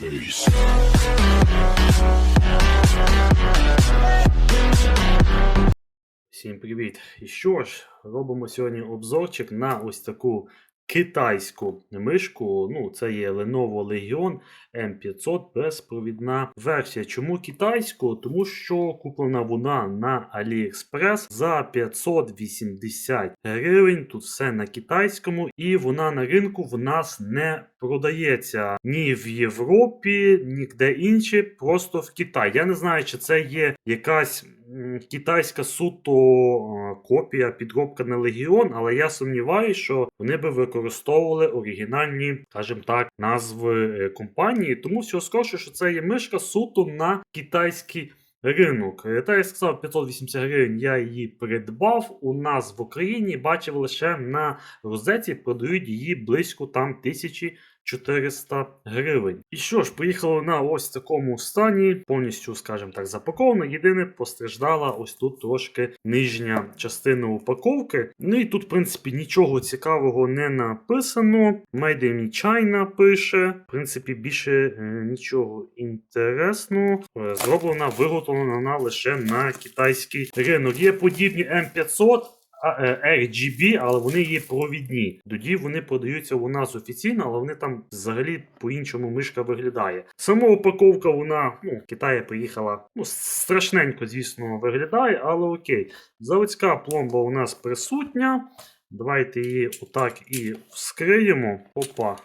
Peace. Всім привіт! І що ж, робимо сьогодні обзорчик на ось таку китайську мишку. Ну, це є Lenovo Legion M500 безпровідна версія. Чому китайську? Тому що куплена вона на AliExpress за 580 гривень. Тут все на китайському, і вона на ринку в нас не продається ні в Європі, ніде інше, просто в Китаї. Я не знаю, чи це є якась китайська суто е, копія, підробка на Легіон, але я сумніваюся, що вони би використовували оригінальні, скажімо так, назви е, компанії. Тому всього скорше, що це є мишка суто на китайський ринок. Е, Та я сказав 580 гривень, я її придбав. У нас в Україні бачив лише на розетці продають її близько там тисячі. 400 гривень. І що ж, приїхала вона ось такому стані, повністю, скажімо так, запакована. Єдине, постраждала ось тут трошки нижня частина упаковки. Ну і тут, в принципі, нічого цікавого не написано. Made in China пише. В принципі, більше е, нічого інтересного. Е, Зроблена, виготовлена вона лише на китайський ринок. Є подібні М500. А, е, RGB, але вони є провідні. Тоді вони продаються у нас офіційно, але вони там взагалі по-іншому мишка виглядає. Сама упаковка, вона ну, Китаї приїхала. Ну, страшненько, звісно, виглядає, але окей. Заводська пломба у нас присутня. Давайте її отак і вскриємо. Опа.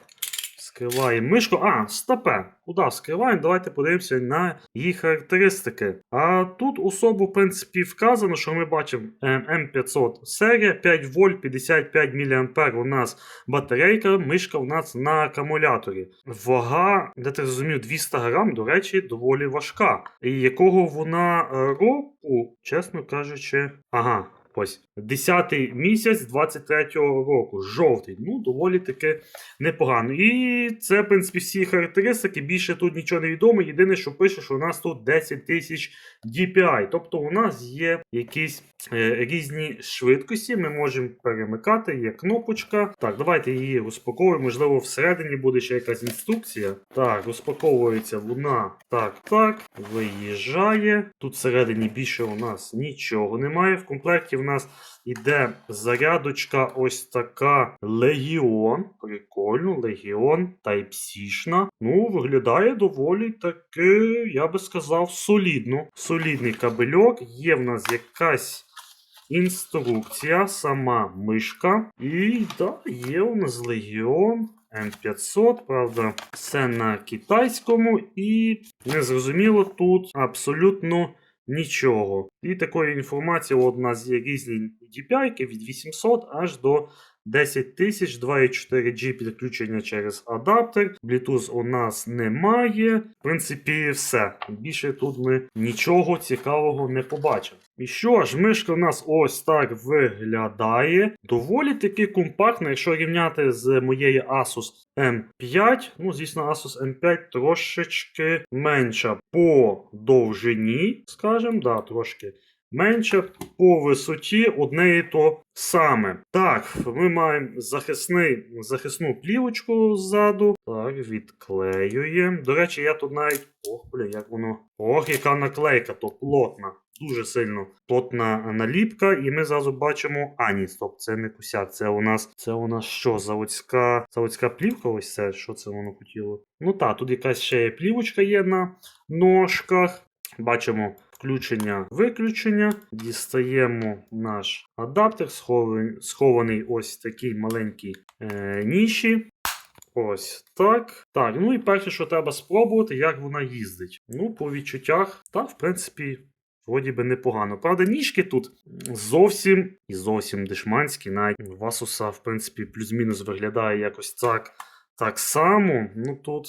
Вскриваємо мишку. А, стопе. Куди вскриваємо? Давайте подивимося на її характеристики. А тут особо, в принципі, вказано, що ми бачимо ем, М500 серія, 5 вольт, 55 мА у нас батарейка, мишка у нас на акумуляторі. Вага, де ти зрозумів, 200 грам, до речі, доволі важка. І якого вона е, року, чесно кажучи, ага. Ось 10 місяць 23-го року, жовтий. Ну, доволі таки непогано. І це, в принципі, всі характеристики. Більше тут нічого не відомо. Єдине, що пише, що у нас тут 10 тисяч DPI. Тобто у нас є якісь е, різні швидкості. Ми можемо перемикати, є кнопочка. Так, давайте її розпаковуємо. Можливо, всередині буде ще якась інструкція. Так, розпаковується вона. Так, так. Виїжджає. Тут всередині більше у нас нічого немає. В комплекті в нас іде зарядочка ось така Легіон. Прикольно, Легіон Type-C-шна. Ну, виглядає доволі таки, я би сказав, солідно. Солідний кабельок. Є в нас якась. Інструкція, сама мишка. І да, є у нас Легіон М500, правда, все на китайському, і незрозуміло тут абсолютно нічого. І такої інформації у нас є різні DPI від 800 аж до 10 тисяч, 2,4G підключення через адаптер. Bluetooth у нас немає. В принципі, все. Більше тут ми нічого цікавого не побачимо. І що ж, мишка у нас ось так виглядає. Доволі таки компактна, якщо рівняти з моєю Asus M5. Ну, звісно, Asus M5 трошечки менша по довжині, скажімо, да, трошки менше по висоті одне і то саме. Так, ми маємо захисний, захисну плівочку ззаду. Так, відклеюємо. До речі, я тут навіть. Ох, бля, як воно. Ох, яка наклейка, то плотна. Дуже сильно плотна наліпка, і ми зразу бачимо. А, ні, стоп, це не кусяк. Це у нас це у нас що? Заводська заводська плівка? Ось це. Що це воно хотіло? Ну так, тут якась ще плівочка є на ножках. Бачимо включення, виключення. Дістаємо наш адаптер, схований, ось в такій маленькій е, ніші. Ось так. Так, ну і перше, що треба спробувати, як вона їздить. Ну, по відчуттях, так, в принципі, вроді би непогано. Правда, ніжки тут зовсім і зовсім дешманські. Навіть в Asus, в принципі, плюс-мінус виглядає якось так, так само. Ну тут,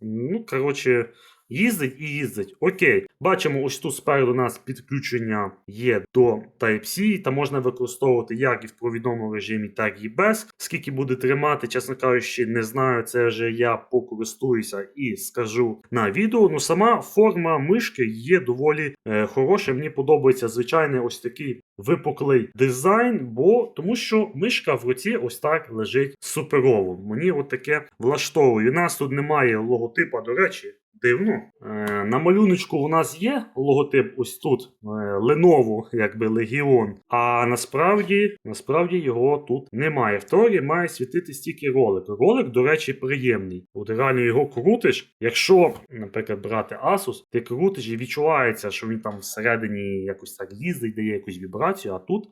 ну, коротше. Їздить і їздить. Окей. Бачимо, ось тут спереду у нас підключення є до Type-C, та можна використовувати як і в провідному режимі, так і без. Скільки буде тримати, чесно кажучи, не знаю. Це вже я покористуюся і скажу на відео. Ну сама форма мишки є доволі е, хороша. Мені подобається звичайний ось такий випуклий дизайн, бо тому що мишка в руці ось так лежить суперово. Мені от таке влаштовує. У нас тут немає логотипа, до речі. Дивно. Е, на малюночку у нас є логотип ось тут е, Lenovo, якби Legion. А насправді, насправді його тут немає. В теорії має світитись тільки ролик. Ролик, до речі, приємний. От реально його крутиш. Якщо, наприклад, брати Asus, ти крутиш і відчувається, що він там всередині якось так їздить, дає якусь вібрацію, а тут.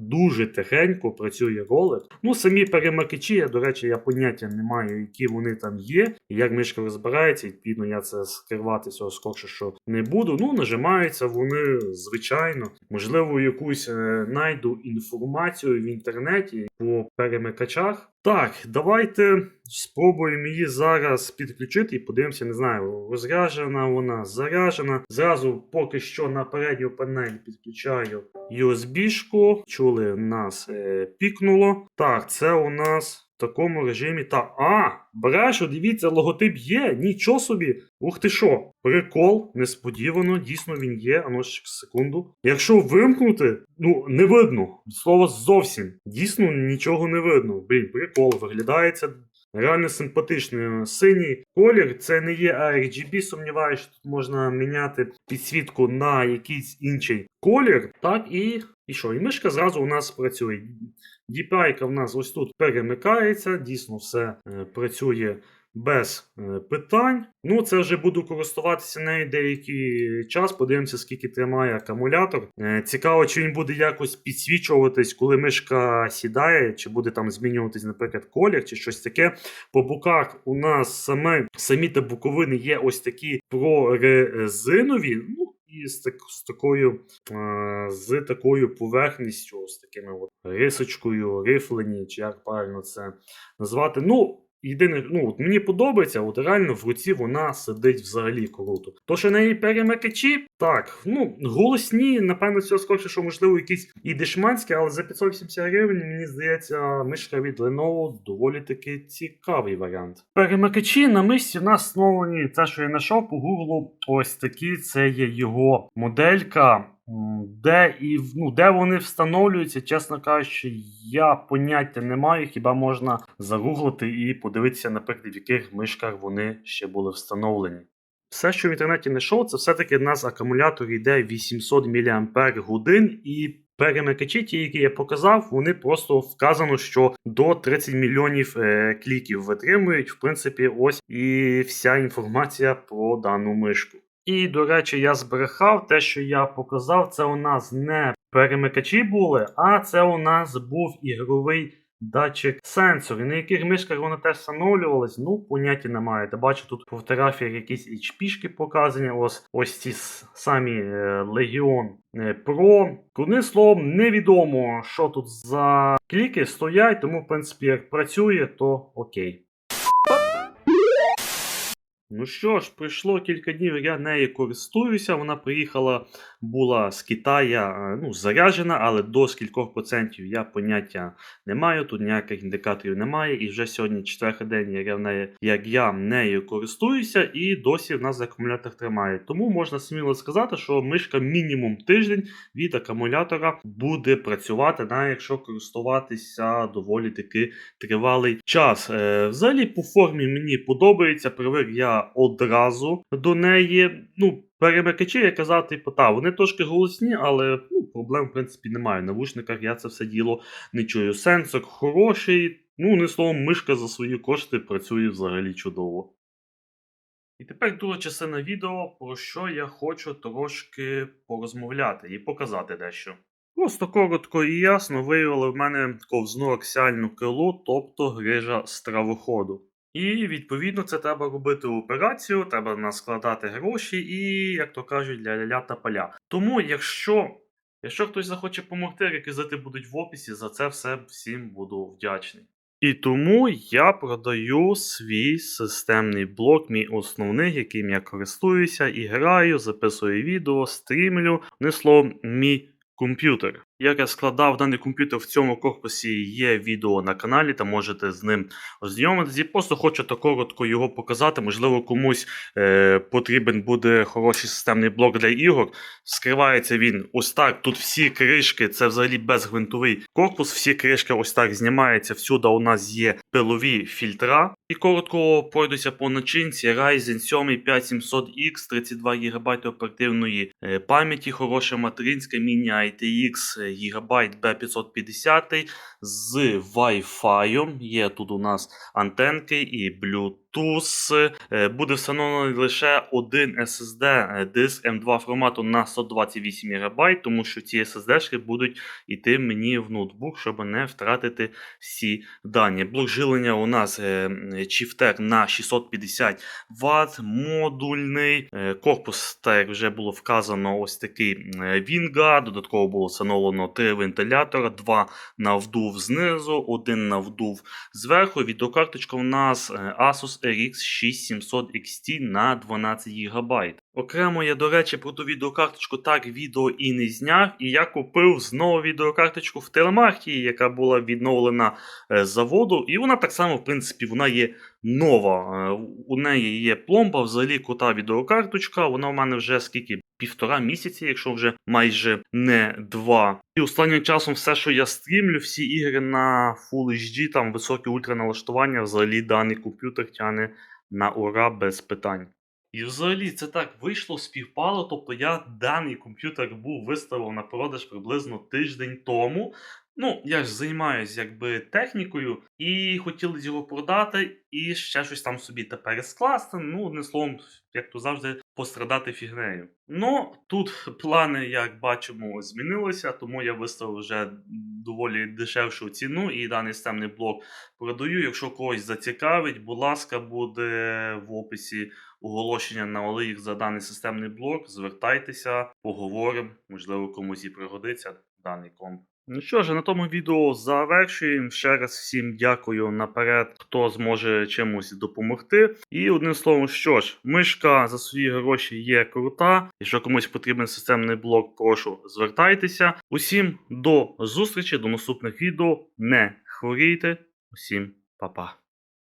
Дуже тихенько працює ролик. Ну, самі перемикачі, я, до речі, я поняття не маю, які вони там є, як мишка розбирається, відповідно, я це скривати цього скорше, що не буду. Ну, нажимаються вони звичайно. Можливо, якусь е, найду інформацію в інтернеті по перемикачах. Так, давайте спробуємо її зараз підключити і подивимося, не знаю, розряджена вона, заряджена. Зразу поки що на передню панель підключаю USB-шку. Чули, нас е, пікнуло. Так, це у нас. В такому режимі та. А, брешу, дивіться, логотип є. Нічого собі. Ух ти що. Прикол, несподівано, дійсно він є. Ану ж секунду. Якщо вимкнути, ну не видно. Слово зовсім. Дійсно нічого не видно. Блін, прикол, виглядає це Реально симпатичний синій колір. Це не є RGB, сумніваюся, що тут можна міняти підсвітку на якийсь інший колір. Так, і, і що? І мишка зразу у нас працює. DPI в нас ось тут перемикається, дійсно все е, працює без е, питань. Ну, це вже буду користуватися нею деякий час. Подивимося, скільки тримає акумулятор. Е, Цікаво, чи він буде якось підсвічуватись, коли мишка сідає, чи буде там змінюватись, наприклад, колір, чи щось таке. По боках у нас саме, самі та боковини є ось такі прорезинові. Ну, і з, так, з такою е, з такою поверхністю, з такими от рисочкою, рифлені, чи як правильно це назвати. Ну, єдине, ну от мені подобається, от реально в руці вона сидить взагалі круто. То, що неї перемикачі, так, ну, голосні, напевно, цього скорше, що можливо якісь і дешманські, але за 580 гривень, мені здається, мишка від Lenovo доволі таки цікавий варіант. Перемикачі на мишці в нас встановлені, це, що я знайшов по гуглу, ось такі, це є його моделька. Де і ну, де вони встановлюються, чесно кажучи, я поняття не маю. Хіба можна загуглити і подивитися, наприклад, в яких мишках вони ще були встановлені. Все, що в інтернеті знайшов, це все-таки в нас акумулятор йде 800 мАч і перемикачі, ті, які я показав, вони просто вказано, що до 30 мільйонів е, кліків витримують. В принципі, ось і вся інформація про дану мишку. І, до речі, я збрехав те, що я показав, це у нас не перемикачі були, а це у нас був ігровий датчик сенсор. І на яких мишках вони теж встановлювались, ну, поняття немає. Ти бачу, тут по фотографіях якісь HP-шки показані. Ось ось ці самі е, Legion е, Pro. Одним словом, невідомо, що тут за кліки стоять, тому, в принципі, як працює, то окей. Ну що ж, пройшло кілька днів, я нею користуюся. Вона приїхала, була з Китая, ну, заряджена, але до скількох процентів я поняття не маю. Тут ніяких індикаторів немає. І вже сьогодні четвертий день, як я, в неї, як я нею користуюся, і досі в нас акумулятор тримає. Тому можна сміло сказати, що мишка мінімум тиждень від акумулятора буде працювати, навіть якщо користуватися доволі таки тривалий час. Е, взагалі, по формі мені подобається. Привик я одразу до неї. Ну, перемикачі, я казав, типу, та, вони трошки голосні, але ну, проблем, в принципі, немає. В навушниках я це все діло не чую. Сенсор хороший. Ну, не словом, мишка за свої кошти працює взагалі чудово. І тепер друга частина відео, про що я хочу трошки порозмовляти і показати дещо. Просто коротко і ясно виявили в мене ковзну аксіальну крилу, тобто грижа стравоходу. І відповідно це треба робити операцію, треба наскладати гроші і, як то кажуть, для ля та поля. Тому, якщо, якщо хтось захоче допомогти, реквізити будуть в описі, за це все всім буду вдячний. І тому я продаю свій системний блок, мій основний, яким я користуюся і граю, записую відео, стрімлю. Не словом, мій комп'ютер. Як я складав даний комп'ютер в цьому корпусі, є відео на каналі, та можете з ним ознайомитися. Просто хочу так коротко його показати. Можливо, комусь е, потрібен буде хороший системний блок для ігор. Скривається він ось так. Тут всі кришки, це взагалі безгвинтовий корпус. Всі кришки ось так знімаються. Всюди у нас є пилові фільтра. І коротко пройдуся по начинці. Ryzen 7 5700X, 32 ГБ оперативної е, пам'яті, хороша материнська міні ITX е, Гігабайт B550 з Wi-Fi. Є тут у нас антенки і Bluetooth. Е, Буде встановлений лише один SSD е, диск M2 формату на 128 ГБ, тому що ці SSD-шки будуть йти мені в ноутбук, щоб не втратити всі дані. Блок жилення у нас е, на 650 Вт, модульний. Корпус, так як вже було вказано, ось такий Вінга. Додатково було встановлено три вентилятора, два на вдув знизу, один на вдув зверху. Відеокарточка у нас Asus RX 6700 XT на 12 ГБ. Окремо я, до речі, про ту відеокарточку так відео і не зняв. І я купив знову відеокарточку в телемарті, яка була відновлена е, з заводу. І вона так само, в принципі, вона є нова. Е, У неї є пломба, взагалі крута відеокарточка. Вона у мене вже скільки півтора місяці, якщо вже майже не два. І останнім часом все, що я стрімлю, всі ігри на Full HD, там високі ультраналаштування, взагалі даний комп'ютер тягне на ура без питань. І взагалі це так вийшло, співпало. Тобто я даний комп'ютер був виставив на продаж приблизно тиждень тому. Ну, я ж займаюся якби технікою, і хотіли його продати, і ще щось там собі тепер скласти. Ну, одним словом, як то завжди, пострадати фігнею. Ну, тут плани, як бачимо, змінилися, тому я виставив вже доволі дешевшу ціну і даний системний блок продаю. Якщо когось зацікавить, будь ласка, буде в описі оголошення на OLX за даний системний блок. Звертайтеся, поговоримо, можливо, комусь і пригодиться даний комп. Ну що ж, на тому відео завершуємо. Ще раз всім дякую наперед, хто зможе чимось допомогти. І одним словом, що ж, мишка за свої гроші є крута. Якщо комусь потрібен системний блок, прошу звертайтеся. Усім до зустрічі, до наступних відео. Не хворійте. Усім па-па.